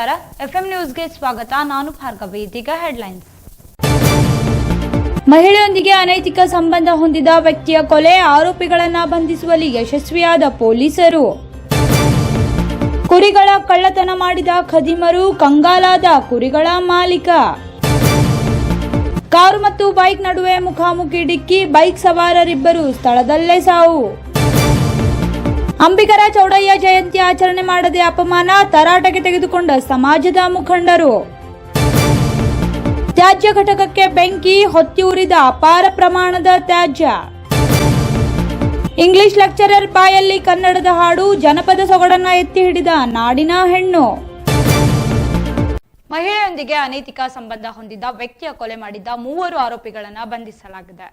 ನಮಸ್ಕಾರ. ಎಫ್ಎಂ ನ್ಯೂಸ್ಗೆ ಸ್ವಾಗತ. ನಾನು ಭಾರ್ಗವಿ. ಇದೀಗ ಹೆಡ್ಲೈನ್ಸ್ ಮಹಿಳೆಯೊಂದಿಗೆ ಅನೈತಿಕ ಸಂಬಂಧ ಹೊಂದಿದ ವ್ಯಕ್ತಿಯ ಕೊಲೆ ಆರೋಪಿಗಳನ್ನ ಬಂಧಿಸುವಲ್ಲಿ ಯಶಸ್ವಿಯಾದ ಪೊಲೀಸರು. ಕುರಿಗಳ ಕಳ್ಳತನ ಮಾಡಿದ ಖದೀಮರು ಕಂಗಾಲಾದ ಕುರಿಗಳ ಮಾಲೀಕ. ಕಾರು ಮತ್ತು ಬೈಕ್ ನಡುವೆ ಮುಖಾಮುಖಿ ಡಿಕ್ಕಿ ಬೈಕ್ ಸವಾರರಿಬ್ಬರು ಸ್ಥಳದಲ್ಲೇ ಸಾವು. ಅಂಬಿಗರ ಚೌಡಯ್ಯ ಜಯಂತಿ ಆಚರಣೆ ಮಾಡದೆ ಅಪಮಾನ ತರಾಟೆಗೆ ತೆಗೆದುಕೊಂಡ ಸಮಾಜದ ಮುಖಂಡರು. ತ್ಯಾಜ್ಯ ಘಟಕಕ್ಕೆ ಬೆಂಕಿ ಹೊತ್ತಿ ಉರಿದ ಅಪಾರ ಪ್ರಮಾಣದ ತ್ಯಾಜ್ಯ. ಇಂಗ್ಲಿಷ್ ಲೆಕ್ಚರರ್ ಬಾಯಲ್ಲಿ ಕನ್ನಡದ ಹಾಡು ಜನಪದ ಸೊಗಡನ್ನ ಎತ್ತಿ ಹಿಡಿದ ನಾಡಿನ ಹೆಣ್ಣು. ಮಹಿಳೆಯೊಂದಿಗೆ ಅನೈತಿಕ ಸಂಬಂಧ ಹೊಂದಿದ್ದ ವ್ಯಕ್ತಿಯ ಕೊಲೆ ಮಾಡಿದ್ದ ಮೂವರು ಆರೋಪಿಗಳನ್ನ ಬಂಧಿಸಲಾಗಿದೆ.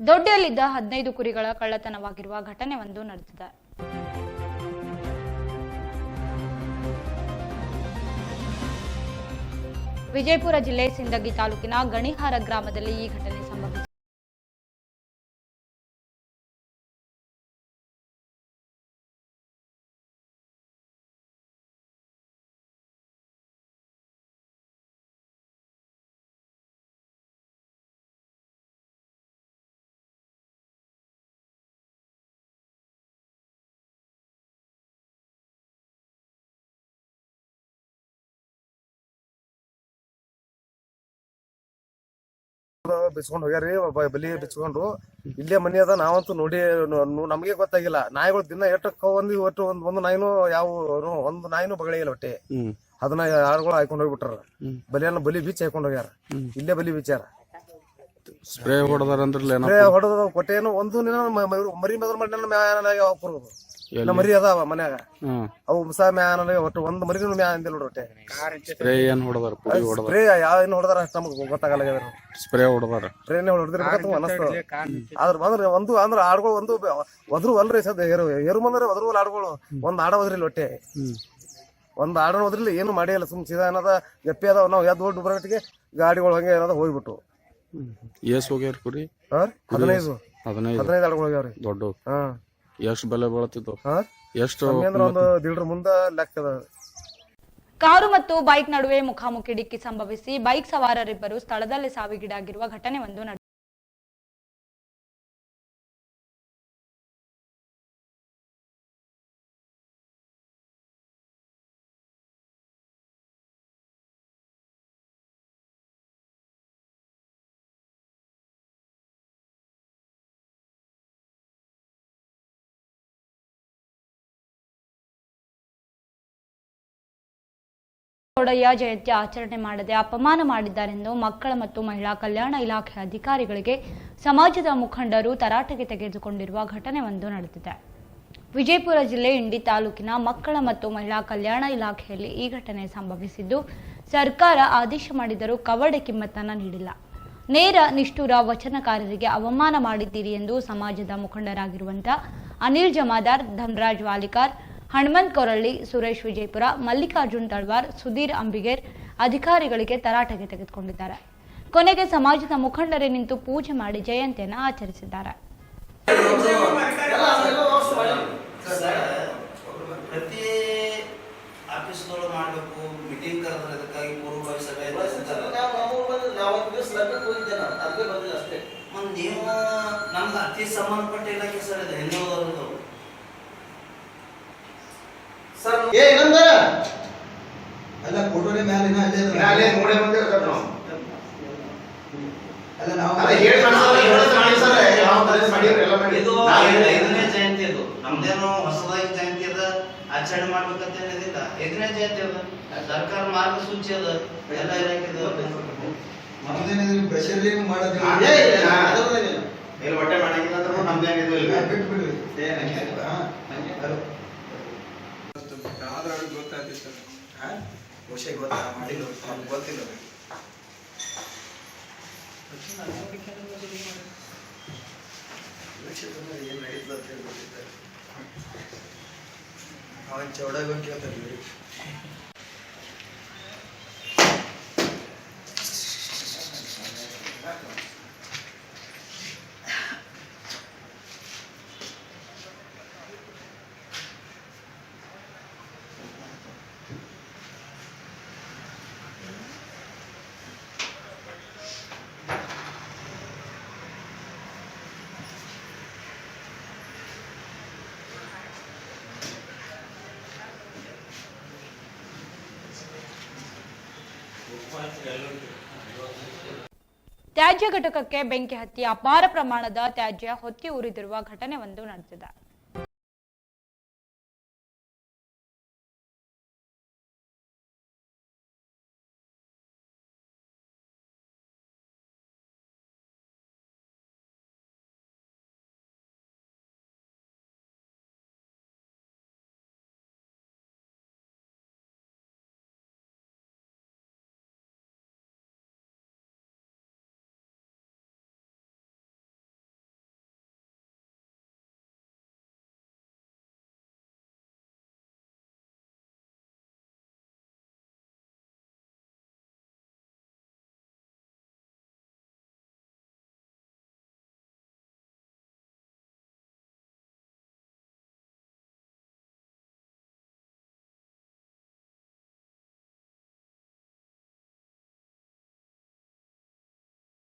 ದೊಡ್ಡಿಯಲ್ಲಿದ್ದ ಹದಿನೈದು ಕುರಿಗಳ ಕಳ್ಳತನವಾಗಿರುವ ಘಟನೆ ಒಂದು ನಡೆದಿದೆ. ವಿಜಯಪುರ ಜಿಲ್ಲೆ ಸಿಂದಗಿ ತಾಲೂಕಿನ ಗಣಿಹಾರ ಗ್ರಾಮದಲ್ಲಿ ಈ ಘಟನೆ ಸಂಭವಿಸಿದೆ. ಬಿಚ್ಕೊಂಡು ಹೋಗ್ಯಾರಿ ಬಲಿ ಬಿಚ್ಕೊಂಡು. ಇಲ್ಲೇ ಮನಿ ಅದ ನಾವಂತೂ ನೋಡಿ ನಮಗೆ ಗೊತ್ತಾಗಿಲ್ಲ. ನಾಯಿಗಳು ದಿನ ಎಷ್ಟು ಒಂದು ಒಟ್ಟು ಒಂದ್ ಒಂದು ನಾಯಿನೂ ಯಾವ ಒಂದು ನಾಯಿನೂ ಬಗಳಿಲ್ಲ ಒಟ್ಟೆ ಅದನ್ನ ಆಳುಗಳು ಹಾಕೊಂಡು ಹೋಗ್ಬಿಟ್ರ. ಬಲಿಯನ್ನ ಬಲಿ ಬೀಚ್ ಹಾಕೊಂಡು ಹೋಗ್ಯಾರ. ಇಲ್ಲೇ ಬಲಿ ಬೀಚಾರ ಸ್ಪ್ರೇ ಹೊಡೆದಾರ ಅಂದ್ರೆ ಹೊಡೆದ ಕೊಟ್ಟೇನು ಒಂದು ಮರಿ ಮದ್ರ ಮಾಡಿ ಇನ್ನ ಮರಿ ಅದಾವ ಮನ್ಯಾಗ. ಹ್ಮ್ ಅವು ಮುಸ ಮ್ಯಾನ ಒಟ್ಟು ಒಂದ್ ಮರಿನೂ ಮ್ಯಾನ್ ಅಂದಿಲ್ಲ ನೋಡ್ರಿ ಒಟ್ಟೆ ಸ್ಪ್ರೇ ಏನ್ ಹೊಡೆದಾರ? ಪುಡಿ ಹೊಡೆದಾರ? ಸ್ಪ್ರೇ ಯಾವ ಏನು ಹೊಡೆದಾರ ಅಷ್ಟು ನಮಗೆ ಗೊತ್ತಾಗಲ್ಲ. ಸ್ಪ್ರೇ ಹೊಡೆದಾರ? ಟ್ರೈನ್ ಹೊಡೆದಿರ್ಬೇಕಂತ ಅನಸ್ತು. ಆದ್ರ ಬಂದ್ರೆ ಒಂದು ಅಂದ್ರ ಆಡ್ಗಳು ಒಂದು ಒದ್ರು ಅಲ್ರಿ ಸದ್ ಏರು ಏರು ಬಂದ್ರೆ ಒದ್ರು ಆಡ್ಗಳು. ಒಂದ್ ಆಡ ಒದ್ರಿಲ್ಲ ಒಟ್ಟೆ ಒಂದ್ ಆಡ ಒದ್ರಿಲ್ಲ ಏನು ಮಾಡೇ ಇಲ್ಲ. ಸುಮ್ ಸೀದಾ ಏನದ ಗಪ್ಪಿ ಅದಾವ ನಾವು ಎದ್ದು ಓಡ್ ಬರೋಟಿಗೆ ಗಾಡಿಗಳು ಹಂಗೆ ಏನದ ಹೋಗ್ಬಿಟ್ಟು. ಏಸ್ ಹೋಗ್ಯಾರ ಕುರಿ ಹಾ? ಹದಿನೈದು. ಹದಿನೈದು. ಹದಿನೈದು ಆಡ್ಗಳು ಹೋಗ್ಯಾವ್ರಿ. ದೊಡ್ಡ ಹಾ. ಎಷ್ಟ್ ಬೆಲೆ ಬೀಳ್ತಿತ್ತು ಹಾ? ಎಷ್ಟು ಕಮ್ಮಿ ಅಂದ್ರ ಒಂದು ಮುಂದ ಲೆಕ್ಕ ಅದ ಕಾರು ಮತ್ತು ಬೈಕ್ ನಡುವೆ ಮುಖಾಮುಖಿ ಡಿಕ್ಕಿ ಸಂಭವಿಸಿ ಬೈಕ್ ಸವಾರರಿಬ್ಬರು ಸ್ಥಳದಲ್ಲೇ ಸಾವಿಗೀಡಾಗಿರುವ ಘಟನೆ ಒಂದು ನಡೆದಿದೆ ಚೌಡಯ್ಯ ಜಯಂತಿ ಆಚರಣೆ ಮಾಡದೆ ಅಪಮಾನ ಮಾಡಿದ್ದಾರೆಂದು ಮಕ್ಕಳ ಮತ್ತು ಮಹಿಳಾ ಕಲ್ಯಾಣ ಇಲಾಖೆ ಅಧಿಕಾರಿಗಳಿಗೆ ಸಮಾಜದ ಮುಖಂಡರು ತರಾಟೆಗೆ ತೆಗೆದುಕೊಂಡಿರುವ ಘಟನೆ ಒಂದು ನಡೆದಿದೆ. ವಿಜಯಪುರ ಜಿಲ್ಲೆ ಇಂಡಿ ತಾಲೂಕಿನ ಮಕ್ಕಳ ಮತ್ತು ಮಹಿಳಾ ಕಲ್ಯಾಣ ಇಲಾಖೆಯಲ್ಲಿ ಈ ಘಟನೆ ಸಂಭವಿಸಿದ್ದು, ಸರ್ಕಾರ ಆದೇಶ ಮಾಡಿದರೂ ಕವಡೆ ಕಿಮ್ಮತ್ತನ್ನ ನೀಡಿಲ್ಲ. ನೇರ ನಿಷ್ಠುರ ವಚನಕಾರರಿಗೆ ಅವಮಾನ ಮಾಡಿದ್ದೀರಿ ಎಂದು ಸಮಾಜದ ಮುಖಂಡರಾಗಿರುವಂತಹ ಅನಿಲ್ ಜಮಾದಾರ್, ಧನ್ರಾಜ್ ವಾಲಿಕಾರ್ ಹನುಮಂತ್ ಕೊರಳ್ಳಿ ಸುರೇಶ್ ವಿಜಯಪುರ ಮಲ್ಲಿಕಾರ್ಜುನ್ ತಳ್ವಾರ್ ಸುಧೀರ್ ಅಂಬಿಗೇರ್ ಅಧಿಕಾರಿಗಳಿಗೆ ತರಾಟೆಗೆ ತೆಗೆದುಕೊಂಡಿದ್ದಾರೆ. ಕೊನೆಗೆ ಸಮಾಜದ ಮುಖಂಡರೇ ನಿಂತು ಪೂಜೆ ಮಾಡಿ ಜಯಂತಿಯನ್ನು ಆಚರಿಸಿದ್ದಾರೆ. ನೀವು ನಮ್ಗೆ ಅತಿ ಸಂಬಂಧಪಟ್ಟ ಇಲಾಖೆ ಸರ್ ಇದು ಹೆಣ್ಣು ಸರ್ ಏ ನಂದ ಅಲ್ಲ ಫೋಟೋನೇ ಮ್ಯಾಲ ಇನ್ನ ಅಲ್ಲೇ ಅದ. ಅಲ್ಲೇ ನೋಡೇ ಬಂದಿರೋ ಸರ್ ನಾವು. ಅಲ್ಲ ನಾವು ಅಲ್ಲ ಹೇಳಿ ಸರ್ ಹೇಳೋದು ಮಾಡಿ ಸರ್, ಯಾವ ತರ ಮಾಡಿದ್ರು ಎಲ್ಲ ಮಾಡಿ. ಇದು ಐದನೇ ಜಯಂತಿ ಇದು ನಮ್ದೇನು ಹೊಸದಾಗಿ ಜಯಂತಿ ಅದ ಆಚರಣೆ ಮಾಡ್ಬೇಕಂತ ಏನಿಲ್ಲ ಐದನೇ ಜಯಂತಿ ಅದ. ಸರ್ಕಾರ ಮಾರ್ಗಸೂಚಿ ಅದ. ಎಲ್ಲ ಇಲಾಖೆದು ನಮ್ದೇನಿದ್ರು ಏನು ಮಾಡೋದಿಲ್ಲ. ಅದೇ ಇಲ್ಲ. ನಾ- ಇಲ್ಲ. ಇಲ್ಲಿ ಹೊಟ್ಟೆ ಮಾಡಂಗಿಲ್ಲ ಅಂದ್ರೆ ನಮ್ದೇನಿದು ಇಲ್ಲ. ಬಿಟ್ಟು ಬಿಡ್ರಿ ಏ, ಹಂಗೆ ಹಾ? ಗೊತ್ತಾ ಮಾಡಿಲ್ಲ ಅವ್ರಿಗೆ ಗೊತ್ತಿಲ್ಲ ಏನ್ ನಡೀತದೆ ಅಂತ ಹೇಳಿ ಗೊತ್ತಿಲ್ಲ. ಅವನ್ ಚೌಡಾಗ ತ್ಯಾಜ್ಯ ಘಟಕಕ್ಕೆ ಬೆಂಕಿ ಹತ್ತಿ ಅಪಾರ ಪ್ರಮಾಣದ ತ್ಯಾಜ್ಯ ಹೊತ್ತಿ ಉರಿದಿರುವ ಘಟನೆ ಒಂದು ನಡೆದಿದೆ.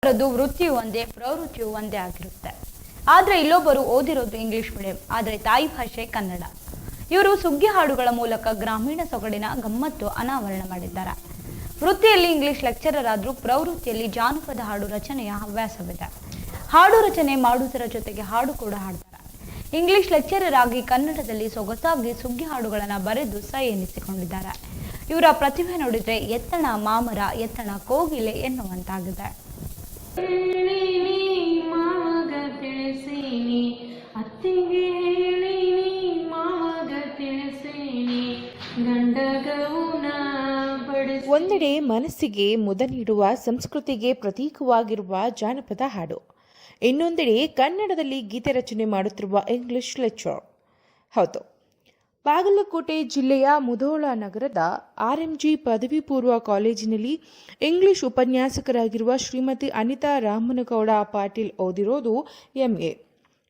ಅವರದ್ದು ವೃತ್ತಿಯು ಒಂದೇ, ಪ್ರವೃತ್ತಿಯು ಒಂದೇ ಆಗಿರುತ್ತೆ. ಆದರೆ ಇಲ್ಲೊಬ್ಬರು ಓದಿರೋದು ಇಂಗ್ಲಿಷ್ ಮೀಡಿಯಂ, ಆದರೆ ತಾಯಿ ಭಾಷೆ ಕನ್ನಡ. ಇವರು ಸುಗ್ಗಿ ಹಾಡುಗಳ ಮೂಲಕ ಗ್ರಾಮೀಣ ಸೊಗಡಿನ ಗಮ್ಮತ್ತು ಅನಾವರಣ ಮಾಡಿದ್ದಾರೆ. ವೃತ್ತಿಯಲ್ಲಿ ಇಂಗ್ಲಿಷ್ ಲೆಕ್ಚರರ್ ಆದರೂ ಪ್ರವೃತ್ತಿಯಲ್ಲಿ ಜಾನಪದ ಹಾಡು ರಚನೆಯ ಹವ್ಯಾಸವಿದೆ. ಹಾಡು ರಚನೆ ಮಾಡುವುದರ ಜೊತೆಗೆ ಹಾಡು ಕೂಡ ಹಾಡ್ತಾರೆ. ಇಂಗ್ಲಿಷ್ ಲೆಕ್ಚರರ್ ಆಗಿ ಕನ್ನಡದಲ್ಲಿ ಸೊಗಸಾಗಿ ಸುಗ್ಗಿ ಹಾಡುಗಳನ್ನು ಬರೆದು ಸೈ ಎನಿಸಿಕೊಂಡಿದ್ದಾರೆ. ಇವರ ಪ್ರತಿಭೆ ನೋಡಿದರೆ ಎತ್ತಣ, ಮಾಮರ, ಎತ್ತಣ, ಕೋಗಿಲೆ ಎನ್ನುವಂತಾಗಿದೆ. ಒಂದೆಡೆ ಮನಸ್ಸಿಗೆ ಮುದ ನೀಡುವ ಸಂಸ್ಕೃತಿಗೆ ಪ್ರತೀಕವಾಗಿರುವ ಜಾನಪದ ಹಾಡು. ಇನ್ನೊಂದೆಡೆ ಕನ್ನಡದಲ್ಲಿ ಗೀತೆ ರಚನೆ ಮಾಡುತ್ತಿರುವ ಇಂಗ್ಲಿಷ್ ಲೆಕ್ಚರ್ ಹೌದು. ಬಾಗಲಕೋಟೆ ಜಿಲ್ಲೆಯ ಮುಧೋಳ ನಗರದ ಆರ್ಎಂಜಿ ಪದವಿ ಪೂರ್ವ ಕಾಲೇಜಿನಲ್ಲಿ ಇಂಗ್ಲಿಷ್ ಉಪನ್ಯಾಸಕರಾಗಿರುವ ಶ್ರೀಮತಿ ಅನಿತಾ ರಾಮನಗೌಡ ಪಾಟೀಲ್ ಓದಿರೋದು ಎಂಎ.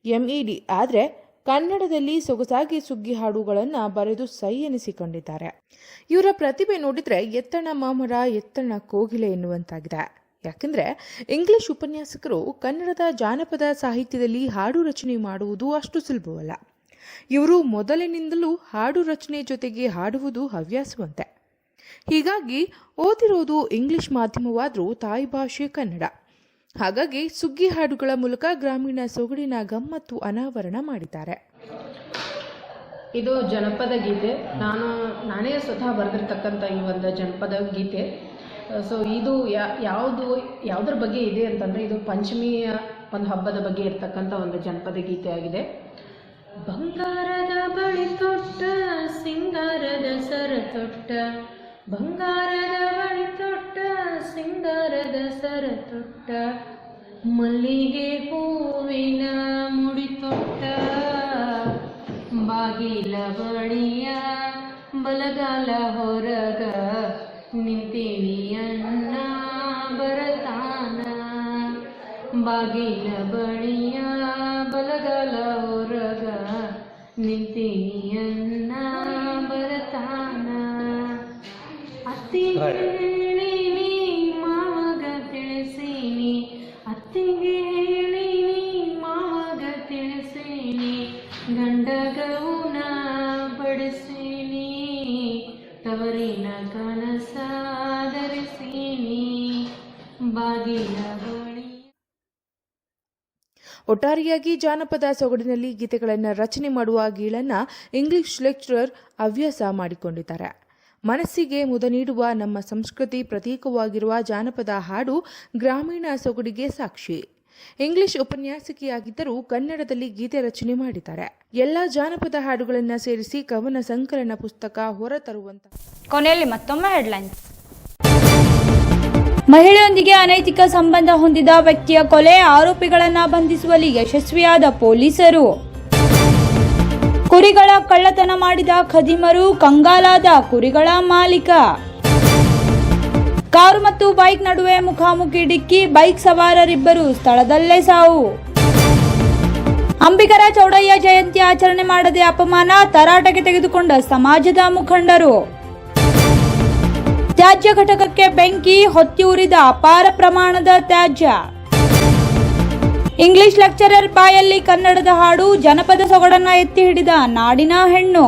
ಎಂಇಡಿ ಆದರೆ ಕನ್ನಡದಲ್ಲಿ ಸೊಗಸಾಗಿ ಸುಗ್ಗಿ ಹಾಡುಗಳನ್ನು ಬರೆದು ಸೈ ಎನಿಸಿಕೊಂಡಿದ್ದಾರೆ. ಇವರ ಪ್ರತಿಭೆ ನೋಡಿದರೆ ಎತ್ತಣ ಮಾಮರ, ಎತ್ತಣ ಕೋಗಿಲೆ ಎನ್ನುವಂತಾಗಿದೆ. ಯಾಕೆಂದರೆ ಇಂಗ್ಲಿಷ್ ಉಪನ್ಯಾಸಕರು ಕನ್ನಡದ ಜಾನಪದ ಸಾಹಿತ್ಯದಲ್ಲಿ ಹಾಡು ರಚನೆ ಮಾಡುವುದು ಅಷ್ಟು ಸುಲಭವಲ್ಲ. ಇವರು ಮೊದಲಿನಿಂದಲೂ ಹಾಡು ರಚನೆ ಜೊತೆಗೆ ಹಾಡುವುದು ಹವ್ಯಾಸವಂತೆ. ಹೀಗಾಗಿ ಓದಿರೋದು ಇಂಗ್ಲಿಷ್ ಮಾಧ್ಯಮವಾದರೂ ತಾಯಿ ಭಾಷೆ ಕನ್ನಡ. ಹಾಗಾಗಿ ಸುಗ್ಗಿ ಹಾಡುಗಳ ಮೂಲಕ ಗ್ರಾಮೀಣ ಸೊಗಡಿನ ಗಮ್ಮತ್ತು ಅನಾವರಣ ಮಾಡಿದ್ದಾರೆ. ಇದು ಜನಪದ ಗೀತೆ. ನಾನು, ನಾನೇ ಸ್ವತಃ ಬರೆದಿರ್ತಕ್ಕಂಥ ಈ ಒಂದು ಜನಪದ ಗೀತೆ. ಸೊ ಇದು ಯಾವುದು, ಯಾವುದ್ರ ಬಗ್ಗೆ ಇದೆ ಅಂತಂದರೆ ಇದು ಪಂಚಮಿಯ ಒಂದು ಹಬ್ಬದ ಬಗ್ಗೆ ಇರ್ತಕ್ಕಂಥ ಒಂದು ಜನಪದ ಗೀತೆ ಆಗಿದೆ. ಬಂಗಾರದ ಬಳಿ ತೊಟ್ಟ, ಸಿಂಗಾರದ ಸರ ತೊಟ್ಟ. ಬಂಗಾರದ ಬಳಿ ತೊಟ್ಟ, ಸಿಂಗಾರದ ಸರ ತೊಟ್ಟ. ಮಲ್ಲಿಗೆ ಹೂವಿನ ಮುಡಿ ತೊಟ್ಟ. ಬಾಗಿಲ ಬಳಿಯ ಬಲಗಾಲ ಹೊರಗ ನಿಂತೀನಿ ಅನ್ನ ಬರತಾನ. ಬಾಗಿಲ ಬಳಿಯ ಹೇಳಿನಿ ಮಾವಾಗ ತಿಳಿಸೇನಿ. ಅತ್ತಿಗೆ ಹೇಳಿನಿ ಮಾವಾಗ ತಿಳಿಸೇನಿ. ಗಂಡಗೌನ ಬಡಿಸೇನಿ. ತವರಿನ ಕನಸ ಧರಿಸೇನಿ ಬಾಗಿಲ ಒಟ್ಟಾರೆಯಾಗಿ ಜಾನಪದ ಸೊಗಡಿನಲ್ಲಿ ಗೀತೆಗಳನ್ನು ರಚನೆ ಮಾಡುವ ಗೀಳನ್ನು ಇಂಗ್ಲಿಷ್ ಲೆಕ್ಚರರ್ ಹವ್ಯಾಸ ಮಾಡಿಕೊಂಡಿದ್ದಾರೆ. ಮನಸ್ಸಿಗೆ ಮುದ ನೀಡುವ ನಮ್ಮ ಸಂಸ್ಕೃತಿ ಪ್ರತೀಕವಾಗಿರುವ ಜಾನಪದ ಹಾಡು ಗ್ರಾಮೀಣ ಸೊಗಡಿಗೆ ಸಾಕ್ಷಿ. ಇಂಗ್ಲಿಷ್ ಉಪನ್ಯಾಸಕಿಯಾಗಿದ್ದರೂ ಕನ್ನಡದಲ್ಲಿ ಗೀತೆ ರಚನೆ ಮಾಡಿದ್ದಾರೆ. ಎಲ್ಲ ಜಾನಪದ ಹಾಡುಗಳನ್ನು ಸೇರಿಸಿ ಕವನ ಸಂಕಲನ ಪುಸ್ತಕ ಹೊರತರುವಂತ ಕೊನೆಯಲ್ಲಿ ಮತ್ತೊಮ್ಮೆ ಹೆಡ್ಲೈನ್ಸ್ ಮಹಿಳೆಯೊಂದಿಗೆ ಅನೈತಿಕ ಸಂಬಂಧ ಹೊಂದಿದ ವ್ಯಕ್ತಿಯ ಕೊಲೆ ಆರೋಪಿಗಳನ್ನು ಬಂಧಿಸುವಲ್ಲಿ ಯಶಸ್ವಿಯಾದ ಪೊಲೀಸರು. ಕುರಿಗಳ ಕಳ್ಳತನ ಮಾಡಿದ ಖದೀಮರು ಕಂಗಾಲಾದ ಕುರಿಗಳ ಮಾಲೀಕ. ಕಾರು ಮತ್ತು ಬೈಕ್ ನಡುವೆ ಮುಖಾಮುಖಿ ಡಿಕ್ಕಿ ಬೈಕ್ ಸವಾರರಿಬ್ಬರು ಸ್ಥಳದಲ್ಲೇ ಸಾವು. ಅಂಬಿಕರ ಚೌಡಯ್ಯ ಜಯಂತಿ ಆಚರಣೆ ಮಾಡದೆ ಅಪಮಾನ ತರಾಟೆಗೆ ತೆಗೆದುಕೊಂಡ ಸಮಾಜದ ಮುಖಂಡರು. ತ್ಯಾಜ್ಯ ಘಟಕಕ್ಕೆ ಬೆಂಕಿ ಹೊತ್ತಿ ಉರಿದ ಅಪಾರ ಪ್ರಮಾಣದ ತ್ಯಾಜ್ಯ. ಇಂಗ್ಲಿಷ್ ಲೆಕ್ಚರರ್ ಬಾಯಲ್ಲಿ ಕನ್ನಡದ ಹಾಡು ಜನಪದ ಸೊಗಡನ್ನ ಎತ್ತಿ ಹಿಡಿದ ನಾಡಿನ ಹೆಣ್ಣು.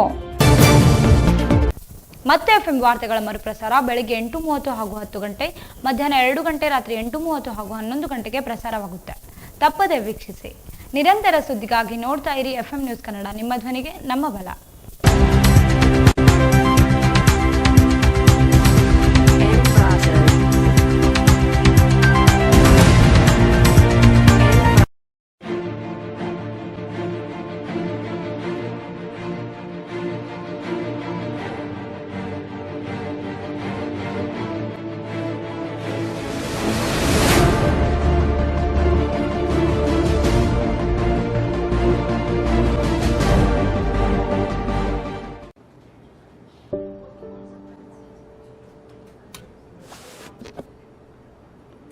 ಮತ್ತೆ ಎಫ್ಎಂ ವಾರ್ತೆಗಳ ಮರುಪ್ರಸಾರ ಬೆಳಗ್ಗೆ ಎಂಟು ಮೂವತ್ತು ಹಾಗೂ ಹತ್ತು ಗಂಟೆ, ಮಧ್ಯಾಹ್ನ ಎರಡು ಗಂಟೆ, ರಾತ್ರಿ ಎಂಟು ಮೂವತ್ತು ಹಾಗೂ ಹನ್ನೊಂದು ಗಂಟೆಗೆ ಪ್ರಸಾರವಾಗುತ್ತೆ. ತಪ್ಪದೆ ವೀಕ್ಷಿಸಿ. ನಿರಂತರ ಸುದ್ದಿಗಾಗಿ ನೋಡ್ತಾ ಇರಿ ಎಫ್ಎಂ ನ್ಯೂಸ್ ಕನ್ನಡ, ನಿಮ್ಮ ಧ್ವನಿಗೆ ನಮ್ಮ ಬಲ.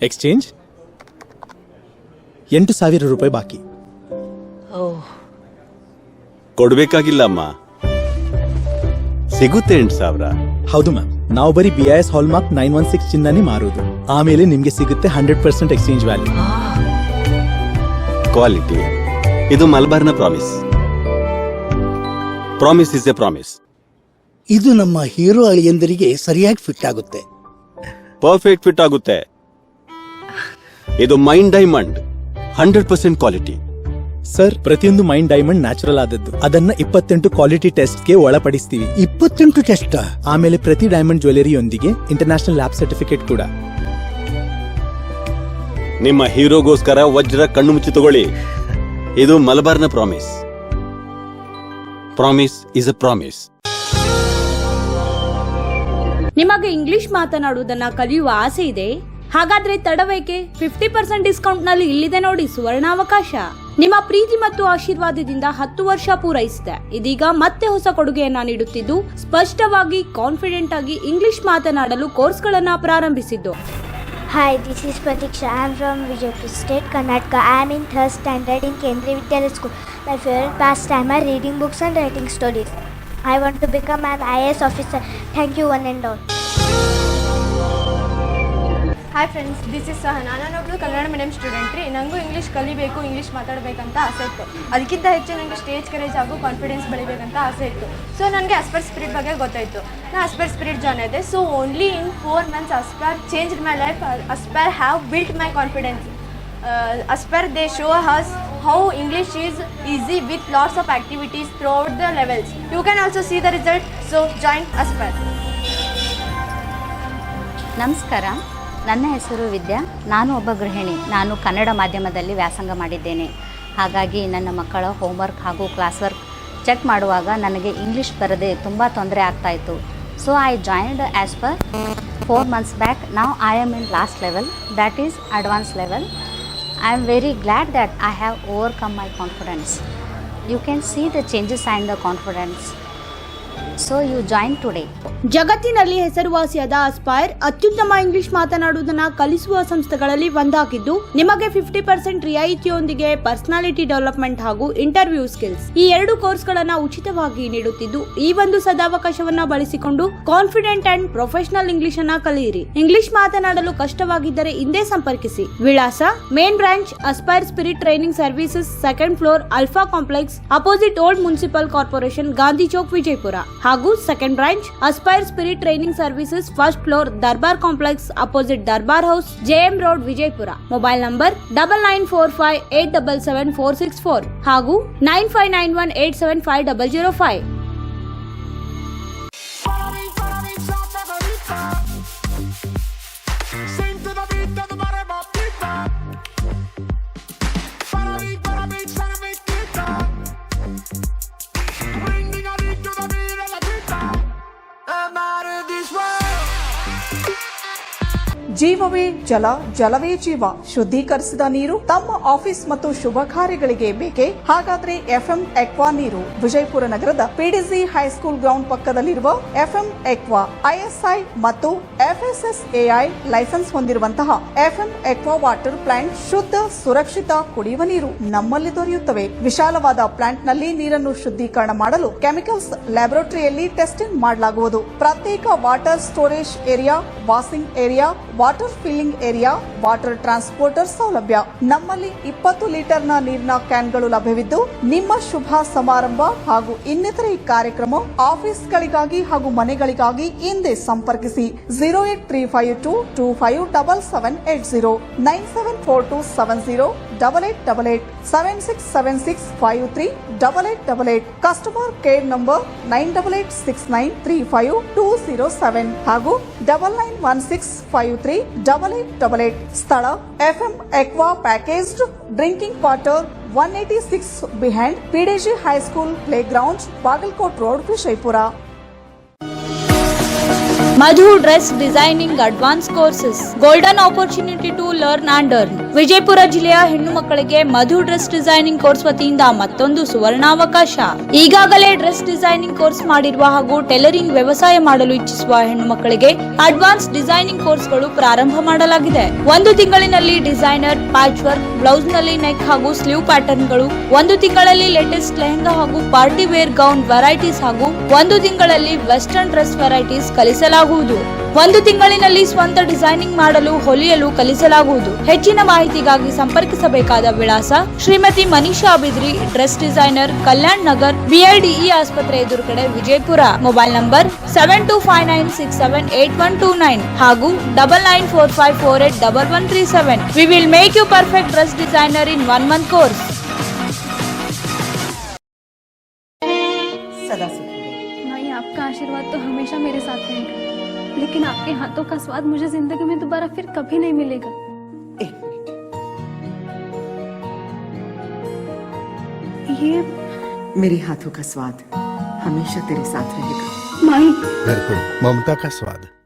ಎಕ್ಸ್ಚೇಂಜ್? ಎಂಟು ಸಾವಿರ ರೂಪಾಯಿ ಬಾಕಿ. ಕೊಡ್ಬೇಕಾಗಿಲ್ಲಮ್ಮ. ಸಿಗುತ್ತೆ ಎಂಟು ಸಾವಿರ. ಹೌದು ಮ್ಯಾಮ್ ನಾವು ಬರೀ B I S hallmark nine one six ಚಿನ್ನನೇ ಮಾರೋದು. ಆಮೇಲೆ ನಿಮ್ಗೆ ಸಿಗುತ್ತೆ hundred percent exchange value. Quality. ಇದು ಮಲಬಾರ್ನ promise. Promise is a promise. ಇದು ನಮ್ಮ ಹೀರೋ ಅಳಿಯಂದರಿಗೆ ಸರಿಯಾಗಿ ಫಿಟ್ ಆಗುತ್ತೆ. ಪರ್ಫೆಕ್ಟ್ ಫಿಟ್ ಆಗುತ್ತೆ. ಇದು mined diamond hundred percent quality. Sir ಪ್ರತಿಯೊಂದು ಮೈಂಡ್ ಡೈಮಂಡ್ ನ್ಯಾಚುರಲ್ ಆದದ್ದು. ಅದನ್ನ ಇಪ್ಪತ್ತೆಂಟು ಕ್ವಾಲಿಟಿ ಟೆಸ್ಟ್ಗೆ ಒಳಪಡಿಸ್ತೀವಿ. ಇಪ್ಪತ್ತೆಂಟು ಟೆಸ್ಟ್? ಆಮೇಲೆ ಪ್ರತಿ ಡೈಮಂಡ್ ಜ್ಯುವೆಲರಿಯೊಂದಿಗೆ ಇಂಟರ್ನ್ಯಾಷನಲ್ ಲ್ಯಾಬ್ ಸರ್ಟಿಫಿಕೇಟ್ ಕೂಡ. ನಿಮ್ಮ ಹೀರೋಗೋಸ್ಕರ ವಜ್ರ ಕಣ್ಣು ಮುಚ್ಚಿ ತಗೊಳ್ಳಿ. ಇದು ಮಲಬಾರ್ನ promise. Promise is a promise. ನಿಮಗೆ ಇಂಗ್ಲಿಷ್ ಮಾತನಾಡುವುದನ್ನ ಕಲಿಯುವ ಆಸೆ ಇದೆ? ಹಾಗಾದ್ರೆ ತಡವೇಕೆ ಫಿಫ್ಟಿ ಪರ್ಸೆಂಟ್ ಡಿಸ್ಕೌಂಟ್ನಲ್ಲಿ ಇಲ್ಲಿದೆ ನೋಡಿ ಸುವರ್ಣಾವಕಾಶ ನಿಮ್ಮ ಪ್ರೀತಿ ಮತ್ತು ಆಶೀರ್ವಾದದಿಂದ ಹತ್ತು ವರ್ಷ ಪೂರೈಸಿದೆ ಇದೀಗ ಮತ್ತೆ ಹೊಸ ಕೊಡುಗೆಯನ್ನ ನೀಡುತ್ತಿದ್ದು ಸ್ಪಷ್ಟವಾಗಿ ಕಾನ್ಫಿಡೆಂಟ್ ಆಗಿ ಇಂಗ್ಲಿಷ್ ಮಾತನಾಡಲು ಕೋರ್ಸ್ಗಳನ್ನ ಪ್ರಾರಂಭಿಸಿದ್ದು Hi, this is Pratiksha. I am from Vijaypur State, Karnataka. I am in third standard in Kendriya Vidyalaya School. My favorite pastime are reading books and writing stories. I want to become an IAS officer. Thank you, one and all. Hi friends this is ಸಹ ನಾನೊಬ್ಳು Kannada medium student ರೀ. ನನಗೂ English ಕಲಿಬೇಕು English ಮಾತಾಡಬೇಕಂತ ಆಸೆ ಇತ್ತು. ಅದಕ್ಕಿಂತ ಹೆಚ್ಚು ನನಗೆ ಸ್ಟೇಜ್ ಕರೇಜ್ ಹಾಗೂ ಕಾನ್ಫಿಡೆನ್ಸ್ ಬೆಳಿಬೇಕಂತ ಆಸೆ ಇತ್ತು. ಸೊ ನನಗೆ ಅಸ್ಪರ್ ಸ್ಪಿರಿಟ್ ಬಗ್ಗೆ ಗೊತ್ತಾಯಿತು. ನಾನು ಅಸ್ಪರ್ ಸ್ಪಿರಿಟ್ ಜಾಯ್ನ್ ಇದೆ so only in four months Aspire change my life Aspire have built my confidence Aspire they show us how English is easy with lots of activities throughout the levels you can also see the result so join Aspire ನಮಸ್ಕಾರ. ನನ್ನ ಹೆಸರು ವಿದ್ಯಾ. ನಾನು ಒಬ್ಬ ಗೃಹಿಣಿ. ನಾನು ಕನ್ನಡ ಮಾಧ್ಯಮದಲ್ಲಿ ವ್ಯಾಸಂಗ ಮಾಡಿದ್ದೇನೆ. ಹಾಗಾಗಿ ನನ್ನ ಮಕ್ಕಳ ಹೋಮ್ವರ್ಕ್ ಹಾಗೂ ಕ್ಲಾಸ್ ವರ್ಕ್ ಚೆಕ್ ಮಾಡುವಾಗ ನನಗೆ ಇಂಗ್ಲೀಷ್ ಬರದೆ ತುಂಬ ತೊಂದರೆ ಆಗ್ತಾಯಿತ್ತು so I joined Aspire four months back ನಾವು I am in last level that is advance level I am very glad that I have overcome my confidence you can see the changes and the confidence so you join today ಜಗತ್ತಿನಲ್ಲಿ ಹೆಸರುವಾಸಿಯಾದ aspire ಅತ್ಯುತ್ತಮ English ಮಾತನಾಡುವುದನ್ನ ಕಲಿಸುವ ಸಂಸ್ಥೆಗಳಲ್ಲಿ ಒಂದಾಗಿದ್ದು, ನಿಮಗೆ fifty percent ರಿಯಾಯಿತಿಯೊಂದಿಗೆ personality development ಹಾಗೂ interview skills ಈ ಎರಡು ಕೋರ್ಸ್ಗಳನ್ನ ಉಚಿತವಾಗಿ ನೀಡುತ್ತಿದ್ದು, ಈ ಒಂದು ಸದಾವಕಾಶವನ್ನ ಬಳಸಿಕೊಂಡು ಕಾನ್ಫಿಡೆಂಟ್ ಅಂಡ್ ಪ್ರೊಫೆಷನಲ್ ಇಂಗ್ಲಿಷ್ ಅನ್ನ ಕಲಿಯಿರಿ. ಇಂಗ್ಲಿಷ್ ಮಾತನಾಡಲು ಕಷ್ಟವಾಗಿದ್ದರೆ ಹಿಂದೆ ಸಂಪರ್ಕಿಸಿ. ವಿಳಾಸ main branch Aspire spirit training services second floor alpha complex opposite old municipal corporation Gandhi Chowk Vijayapura ಹಾಗೂ second branch Aspire spirit training services first floor Darbar complex opposite Darbar house JM road Vijayapura mobile number double nine four five eight double seven four six four ಹಾಗೂ nine five nine one eight seven five double zero five ಜೀವವೇ ಜಲ, ಜಲವೇ ಜೀವ. ಶುದ್ಧೀಕರಿಸಿದ ನೀರು ತಮ್ಮ office ಮತ್ತು ಶುಭ ಕಾರ್ಯಗಳಿಗೆ ಬೇಕೆ? ಹಾಗಾದ್ರೆ ಎಫ್ಎಂ ಎಕ್ವಾ ನೀರು. ವಿಜಯಪುರ ನಗರದ ಪಿಡಿಸಿ ಹೈಸ್ಕೂಲ್ ಗ್ರೌಂಡ್ ಪಕ್ಕದಲ್ಲಿರುವ ಎಫ್ಎಂ ಎಕ್ವಾ, ಐಎಸ್ಐ ಮತ್ತು ಎಫ್ಎಸ್ಎಸ್ಎಐ ಲೈಸೆನ್ಸ್ ಹೊಂದಿರುವಂತಹ ಎಫ್ಎಂ ಎಕ್ವಾ ವಾಟರ್ ಪ್ಲಾಂಟ್ ಶುದ್ಧ, ಸುರಕ್ಷಿತ, ಕುಡಿಯುವ ನೀರು ನಮ್ಮಲ್ಲಿ ದೊರೆಯುತ್ತವೆ. ವಿಶಾಲವಾದ ಪ್ಲಾಂಟ್ನಲ್ಲಿ ನೀರನ್ನು ಶುದ್ಧೀಕರಣ ಮಾಡಲು ಕೆಮಿಕಲ್ಸ್ ಲ್ಯಾಬೊರೇಟರಿಯಲ್ಲಿ ಟೆಸ್ಟಿಂಗ್ ಮಾಡಲಾಗುವುದು. ಪ್ರತ್ಯೇಕ water storage area, washing area water filling area, water transporter ಸೌಲಭ್ಯ. ನಮ್ಮಲ್ಲಿ ಇಪ್ಪತ್ತು ಲೀಟರ್ನ ನೀರಿನ ಕ್ಯಾನ್ಗಳು ಲಭ್ಯವಿದ್ದು, ನಿಮ್ಮ ಶುಭ ಸಮಾರಂಭ ಹಾಗೂ ಇನ್ನಿತರೆ ಕಾರ್ಯಕ್ರಮ ಆಫೀಸ್ಗಳಿಗಾಗಿ ಹಾಗೂ ಮನೆಗಳಿಗಾಗಿ ಹಿಂದೆ ಸಂಪರ್ಕಿಸಿ. Zero eight three five two two five double seven eight zero, nine seven four two seven zero, double eight double eight seven six seven six five three double eight double eight. Customer care number nine double eight six nine three five two zero seven ಹಾಗೂ double nine one six five three double eight double eight ಸ್ಥಳ FM Aqua packaged drinking water one eighty six behind PDG high school play ground Bagalkot road Vijayapura Madhu dress designing advance courses. Golden opportunity to learn and earn Vijayapura ಜಿಲ್ಲೆಯ ಹೆಣ್ಣು ಮಕ್ಕಳಿಗೆ ಮಧು dress designing course ವತಿಯಿಂದ ಮತ್ತೊಂದು ಸುವರ್ಣಾವಕಾಶ. ಈಗಾಗಲೇ dress designing course ಮಾಡಿರುವ ಹಾಗೂ tailoring ವ್ಯವಸಾಯ ಮಾಡಲು ಇಚ್ಛಿಸುವ ಹೆಣ್ಣು ಮಕ್ಕಳಿಗೆ ಅಡ್ವಾನ್ಸ್ ಡಿಸೈನಿಂಗ್ ಕೋರ್ಸ್ಗಳು ಪ್ರಾರಂಭ ಮಾಡಲಾಗಿದೆ. ಒಂದು ತಿಂಗಳಿನಲ್ಲಿ ಡಿಸೈನರ್ ಪ್ಯಾಚ್ ವರ್ಕ್ ಬ್ಲೌಸ್ನಲ್ಲಿ ನೆಕ್ ಹಾಗೂ ಸ್ಲೀವ್ ಪ್ಯಾಟರ್ನ್ಗಳು, ಒಂದು ತಿಂಗಳಲ್ಲಿ ಲೇಟೆಸ್ಟ್ ಲೆಹಂಗಾ ಹಾಗೂ ಪಾರ್ಟಿ ವೇರ್ ಗೌನ್ ವೆರೈಟೀಸ್ ಹಾಗೂ ಒಂದು ತಿಂಗಳಲ್ಲಿ ವೆಸ್ಟರ್ನ್ ಡ್ರೆಸ್ ವೆರೈಟೀಸ್ ಕಲಿಸಲಾಗುವುದು. ಒಂದು ತಿಂಗಳಿನಲ್ಲಿ ಸ್ವಂತ ಡಿಸೈನಿಂಗ್ ಮಾಡಲು, ಹೊಲಿಯಲು ಕಲಿಸಲಾಗುವುದು. ಹೆಚ್ಚಿನ ಮಾಹಿತಿಗಾಗಿ ಸಂಪರ್ಕಿಸಬೇಕಾದ ವಿಳಾಸ Shrimati Manisha Bidri, dress designer Kalyan Nagar BIDE ಆಸ್ಪತ್ರೆ ಎದುರುಗಡೆ Vijayapura. Mobile number seven two five nine six seven eight one two nine ಹಾಗೂ double nine four five four eight double one three seven we will make you perfect dress designer in one month course लेकिन आपके हाथों का स्वाद मुझे ज़िंदगी में दोबारा फिर कभी नहीं मिलेगा। एक मिनट। ये मेरे हाथों का स्वाद हमेशा तेरे साथ रहेगा। माई। ममता का स्वाद।